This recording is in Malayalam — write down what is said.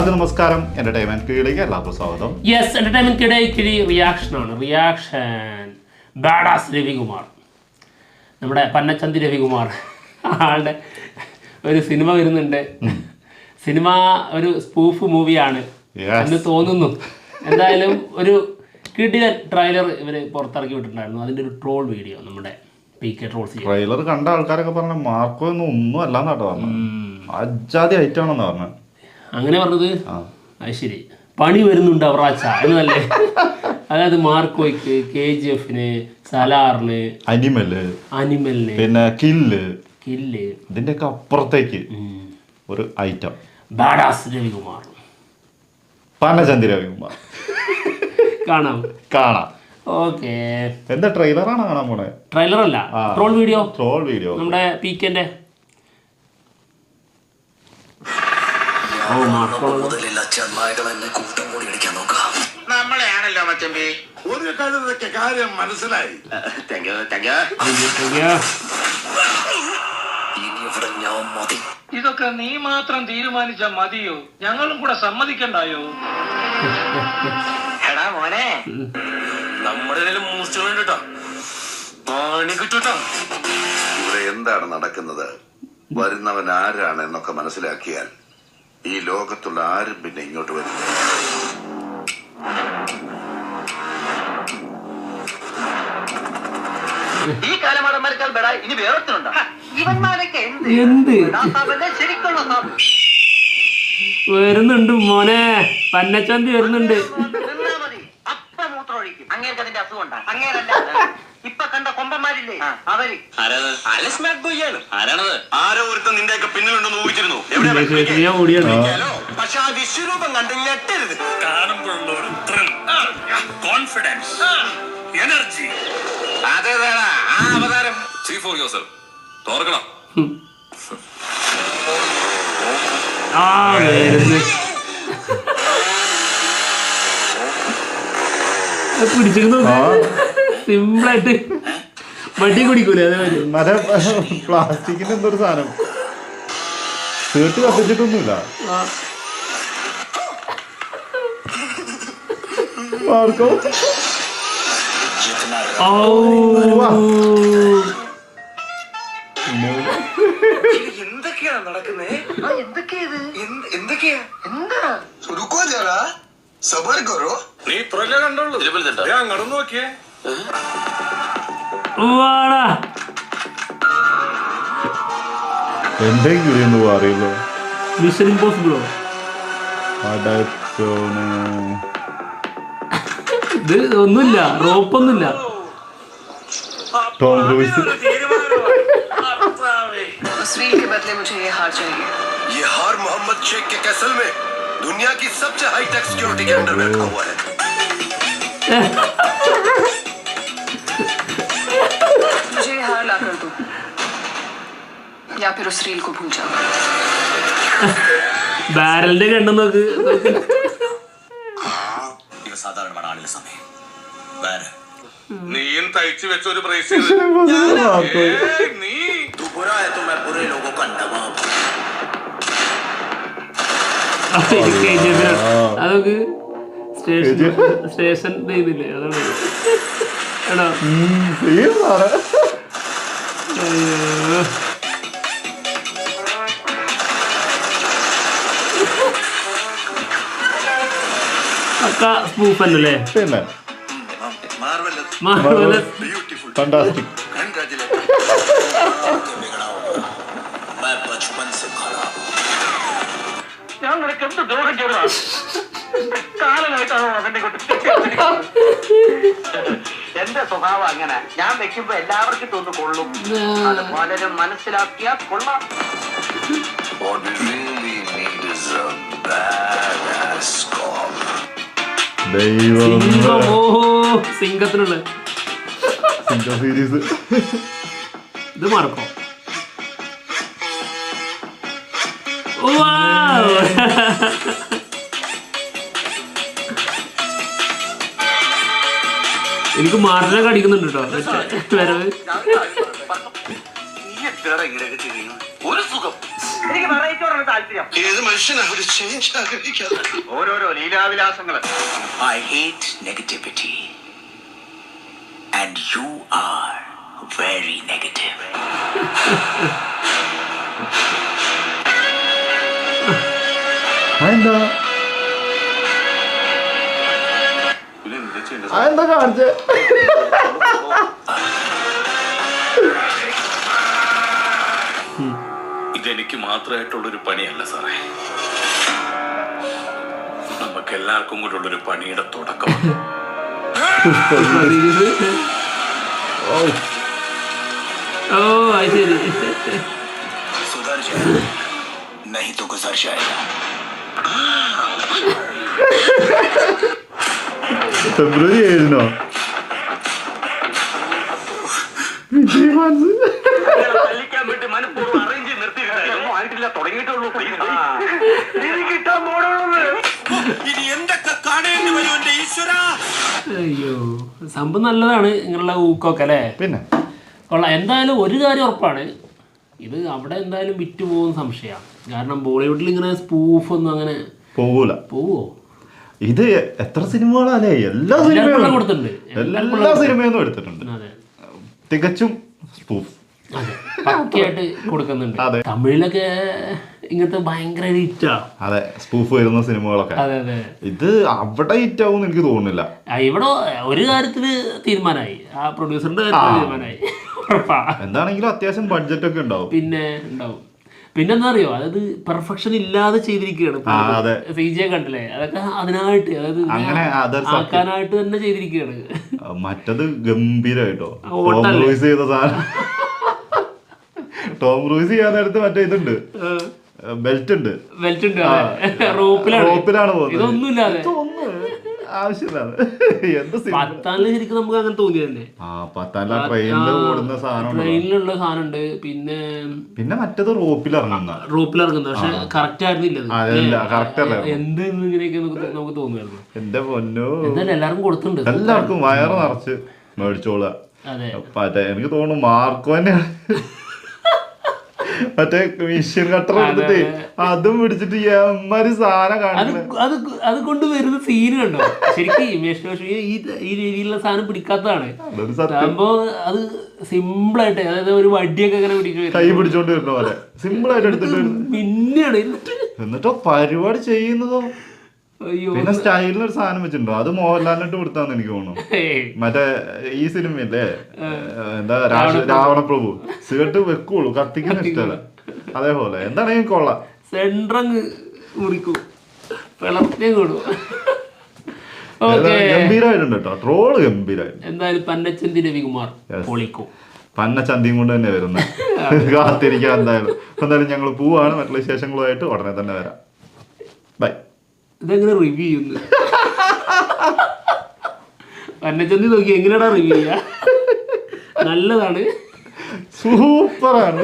എല്ലാവർക്കും നമസ്കാരം. എന്റർടൈൻമെന്റ് കീഴിലേക്ക് എല്ലാവർക്കും സ്വാഗതം. യെസ് എന്റർടൈൻമെന്റ് കിടയിൽ റിയാക്ഷൻ ആണ്. Reaction badass Ravikumar. നമ്മുടെ പന്നച്ചന്തി രവികുമാർ. ആളുടെ ഒരു സിനിമ വരുന്നുണ്ട്. സിനിമ ഒരു സ്പൂഫ് മൂവിയാണ് എന്ന് തോന്നുന്നു. എന്തായാലും ഒരു കിടില ട്രെയിലർ ഇവർ പുറത്തിറക്കി വിട്ടിട്ടുണ്ടായിരുന്നു. അതിന്റെ ഒരു ട്രോൾ വീഡിയോ നമ്മുടെ പി കെ ട്രോൾസ് ട്രെയിലർ കണ്ട ആൾക്കാരൊക്കെ പറഞ്ഞ മാർക്കോ ഒന്നും ഒന്നും അല്ലാന്നാട്ടോ പറഞ്ഞു അജാതി ഐറ്റം ആണെന്ന് പറഞ്ഞു അങ്ങനെ പറഞ്ഞത്. അത് ശരി. പണി വരുന്നുണ്ട് അവറാച്ച എന്നല്ലേ അതായത് മാർക്കോയ്ക്ക് കെ ജി എഫിന് സലാറിന് അനിമൽ അനിമലിന്. പിന്നെ കില്ല്. കില്ല്. ഇതിന്റെയൊക്കെ അപ്പുറത്തേക്ക് ഒരു ഐറ്റം ബാഡാസ് രവികുമാർ. പനചന്തി രവികുമാർ. കാണാം. കാണാം. ഓക്കെ. എന്താ ട്രെയിലറാണ് കാണാൻ പോണേ? ട്രെയിലർ അല്ല. ട്രോൾ വീഡിയോ ട്രോൾ വീഡിയോ നമ്മുടെ പി കെന്റെ ഓ മാർക്കോ മുതലില്ല ചെന്നായ്കൾ എന്നെ കൂട്ടം കൂടി അടിക്കാൻ നോക്കാം. നമ്മളെയാണല്ലോ മച്ചമ്പി. ഒരു കഴുതൊക്കെ കാര്യം മനസ്സിലായി. ഇനി ഇവിടെ ഞാൻ മതി. ഇതൊക്കെ നീ മാത്രം തീരുമാനിച്ച മതിയോ? ഞങ്ങളും കൂടെ സമ്മതിക്കണ്ടായോ? എടാ മോനെ. നമ്മുടെ കയ്യിൽ മൂർച്ചകളുണ്ട് കേട്ടോ പണി കിട്ടൂട്ടോ ഇവിടെ എന്താണ് നടക്കുന്നത്? വരുന്നവൻ ആരാണ് എന്നൊക്കെ മനസ്സിലാക്കിയാൽ ഈ ലോകത്തുള്ള ആരും പിന്നെ ഇങ്ങോട്ട് വരില്ല. ഈ കാലമാടന്മാരെക്കാൾ ബെടാ ഇനി വേറൊരുത്തനുണ്ടോ? ഇവന്മാരൊക്കെ എന്ത്? ശരിക്കുള്ള. വരുന്നുണ്ട് മോനെ. പന്നച്ചന്തി വരുന്നുണ്ട് തിന്നാ മതി അപ്പ മൂത്രം ഒഴിക്കും അങ്ങേർക്ക് അതിന്റെ അസുഖം ഉണ്ടാ അങ്ങേരല്ല ഇപ്പൊ കണ്ട കൊമ്പന്മാരില്ലേ അവർ ആരാണത്? ആരോ ഒരുത്തൻ പിന്നിലുണ്ടെന്ന് ഊഹിച്ചിരുന്നു. പക്ഷെ ആ വിശ്വരൂപം കണ്ട് ഞെട്ടരുത്. കാണുമ്പോഴുള്ള ഒരു ത്രിൽ കോൺഫിഡൻസ് എനർജി അതേതാണ് ആ അവതാരം. ഫോർ പിടിച്ചിരുന്നു. സിമ്പിളായിട്ട്. വട്ടി കുടിക്കൂലേ? അതെ മറ്റേ പ്ലാസ്റ്റിക്കിന്റെ എന്തൊരു സാധനം. തീർത്ത് കത്തിച്ചിട്ടൊന്നുമില്ല. മാർക്കോ? ഓ എന്തൊക്കെയാണ് നടക്കുന്നേ? എന്തൊക്കെയാ എന്താ സബർ നീ ഇരുപത്തിരണ്ടോ? ദേ അങ്ങോട്ട് നോക്കിയേ. വാടാ എന്തെങ്കിലും എന്ന് അറിയുള്ളൂ മിഷൻ ഇമ്പോസിബിളോ അടച്ചോനെ ഇത് ഒന്നുമില്ല റോപ്പൊന്നുമില്ല ടോം ക്രൂസ് तस्वीर के बदले मुझे ये हार चाहिए ये हार मोहम्मद शेख के कैसल में दुनिया की सबसे हाईटेक सिक्योरिटी के अंडर बैठा हुआ है या फिर उस रील को भूल जाओ ബാരലിന്റെ കണ്ണം നോക്ക് നോക്ക്. ഇവ സാധാരണമാണ് ആളുടെ സമയം വേറെ നീയും തയ്ച്ചു വെച്ച ഒരു ബ്രേസ് മാർക്കോ നീ तू बुरा है तो मैं बुरे लोगों का नवाब हूं। ആ, ഇത് KGF ആണ്. അതൊക്കെ സ്റ്റേഷൻ സ്റ്റേഷൻ ചെയ്തില്ലേ അതാണ് എടാ പക്ക സ്പൂഫ് അല്ലേ ഞാൻ എന്റെ സ്വഭാവം അങ്ങനെ. ഞാൻ വെക്കുമ്പോ എല്ലാവർക്കും തോന്നു കൊള്ളും. അത് പലരും മനസ്സിലാക്കിയാൽ കൊള്ളാം. ദൈവം സീരീസ് ഇത് മറക്കോ എനിക്ക് മാർജിനൊക്കെ അടിക്കുന്നുണ്ട് കേട്ടോ വരവ് ഒരു സുഖം എനിക്ക് വെറൈറ്റിയോടാണ് താല്പര്യം. ഏത് മനുഷ്യനാണ് ഒരു ചേഞ്ച് ആഗ്രഹിക്കാതെ? ഓരോരോ ലീലാവിലാസങ്ങൾ I hate negativity and you are very negative അതെന്താ? അതെന്താ കാണിച്ചേ? ഇതെനിക്ക് മാത്രമായിട്ടുള്ളൊരു പണിയല്ല സാറേ നമുക്ക് എല്ലാവർക്കും കൂടെ ഉള്ളൊരു പണിയുടെ തുടക്കം ഓ അത് ശരി सुधर जाए नहीं तो गुजर जाएगा ഫെബ്രുവരി ഏഴിനോ വിജയ് ഫാൻസ് തല്ലിക്കാൻ വേണ്ടി മനഃപൂർവ്വം അറേഞ്ച് നിർത്തിയിട്ടായിരുന്നു ആയിട്ടില്ല തുടങ്ങിയിട്ടുള്ളൂ. കിട്ടാൻ പോണുള്ളത്. ഇനി എന്തൊക്കെ കാണേണ്ടി വരും എന്റെ ഈശ്വര? അയ്യോ സംഭവം നല്ലതാണ് ഇങ്ങനെയുള്ള ഊക്കൊക്കെ അല്ലേ? പിന്നെ? കൊള്ളാം. എന്തായാലും ഒരു കാര്യം ഉറപ്പാണ്. ഇത് അവിടെ എന്തായാലും വിറ്റ് പോകുന്ന സംശയമാണ് കാരണം ബോളിവുഡിൽ ഇങ്ങനെ സ്പൂഫ് ഒന്നും അങ്ങനെ പോകൂല. പോവോ? ഇത് എത്ര സിനിമകളല്ലേ എല്ലാ സിനിമയും സിനിമകളും. കൊടുത്തിട്ടുണ്ട്. എല്ലാ സിനിമയൊന്നും എടുത്തിട്ടുണ്ട്. തികച്ചും സ്പൂഫ്. പക്കയായിട്ട് കൊടുക്കുന്നുണ്ട്. തമിഴിലൊക്കെ ഇങ്ങനത്തെ ഭയങ്കര ഹിറ്റാ അതെ സ്പൂഫ് വരുന്ന സിനിമകളൊക്കെ. അതെ അതെ. ഇത് അവിടെ ഹിറ്റ് ആവും എനിക്ക് തോന്നുന്നില്ല. ഇവിടെ ഒരു കാര്യത്തിൽ തീരുമാനമായി. ആ പ്രൊഡ്യൂസറിന്റെ കാര്യത്തിൽ തീരുമാനമായി. എന്താണെങ്കിലും അത്യാവശ്യം ബഡ്ജറ്റ് ഒക്കെ ഉണ്ടാവും. പിന്നെ ഉണ്ടാവും. പിന്നെന്താ അറിയോ അതായത് പെർഫെക്ഷൻ ഇല്ലാതെ ചെയ്തിരിക്കുകയാണ്. സി ജി കണ്ടില്ലേ? അതൊക്കെ അതിനായിട്ട് അതായത് അങ്ങനെ ആക്കാനായിട്ട് തന്നെ ചെയ്തിരിക്കുകയാണ്. മറ്റത് ഗംഭീരമായിട്ടോ ചെയ്ത സാധനം. ടോം ക്രൂസ് ചെയ്യാൻ നേരത്ത് മറ്റേ ഇതുണ്ട്. ബെൽറ്റ് ഉണ്ട് ബെൽറ്റ് ഉണ്ട് റോപ്പിലാണ്. റോപ്പിലാണ് പോകുന്നത്. ഇതൊന്നുമില്ലാതെ. ഇതൊന്നും ആവശ്യമില്ലാതെ. എന്ത് സിനിമ? പത്താനിൽ ശരിക്കും നമുക്ക് അങ്ങനെ തോന്നിയതല്ലേ? ആ പത്താം ട്രെയിനിൽ ഓടുന്ന സാധനം. ട്രെയിനിലുള്ള സാധനമുണ്ട്. പിന്നെ പിന്നെ മറ്റത് റോപ്പിൽ ഇറങ്ങുന്ന റോപ്പിൽ ഇറങ്ങുന്നത് പക്ഷെ കറക്റ്റ് ആയിരുന്നില്ല. എന്ത് ഇങ്ങനെയൊക്കെ നമുക്ക് തോന്നുമായിരുന്നു എന്റെ പൊന്നോ. എന്തായാലും എല്ലാവർക്കും കൊടുത്തിട്ടുണ്ട്. എല്ലാവർക്കും വയറ് നിറച്ച് മേടിച്ചോളുക. അതെ. മറ്റേ എനിക്ക് തോന്നുന്നു മാർക്കോ തന്നെയാണ്. മറ്റേ മിഷ്യൻ കട്ടർ എടുത്തിട്ട് അതും. പിടിച്ചിട്ട് എമ്മാരി സാധനം കാണുന്നത് അത് അത് കൊണ്ട് വരുന്ന സീന് കണ്ടോ? ശരിക്കും ഈ ഈ രീതിയിലുള്ള സാധനം പിടിക്കാത്തതാണ്. അപ്പോ സംഭവം അത് സിമ്പിൾ ആയിട്ട് അതായത് ഒരു വടിയൊക്കെ അങ്ങനെ പിടിക്കും കൈ പിടിച്ചോണ്ട് വരുന്ന പോലെ. സിമ്പിൾ ആയിട്ട് എടുത്തിട്ട്. പിന്നെയാണ് എന്നിട്ടോ പരിപാടി ചെയ്യുന്നതോ? പിന്നെ സ്റ്റൈലിന് ഒരു സാധനം വെച്ചിട്ടുണ്ടോ? അത് മോഹൻലാലിനിട്ട് കൊടുത്താന്ന് എനിക്ക് തോന്നുന്നു. മറ്റേ ഈ സിനിമയില്ലേ? എന്താ രാവണ പ്രഭു സിഗരറ്റ് വെക്കുള്ളൂ കത്തിക്കുന്ന ഇഷ്ടമല്ല. അതേപോലെ. എന്താണെങ്കിലും കൊള്ളാം. സെൻട്രങ് മുറിക്കും. കൂടും കേട്ടോ ട്രോൾ ഗംഭീരായിട്ടുണ്ട് എന്തായാലും പന്നച്ചന്തി രവികുമാർ. പൊളിക്കും. കൊണ്ട് തന്നെ വരുന്നത്. കാത്തിരിക്കാം എന്തായാലും. എന്തായാലും ഞങ്ങൾ പോവാണ്. മറ്റുള്ള വിശേഷങ്ങളുമായിട്ട് ഉടനെ തന്നെ വരാം. ബൈ ഇതെങ്ങനെ റിവ്യൂ ചെയ്യുന്നു? പന്നച്ചന്തി നോക്കി എങ്ങനെയാടാ റിവ്യൂ ചെയ്യാ? നല്ലതാണ്. സൂപ്പറാണ്.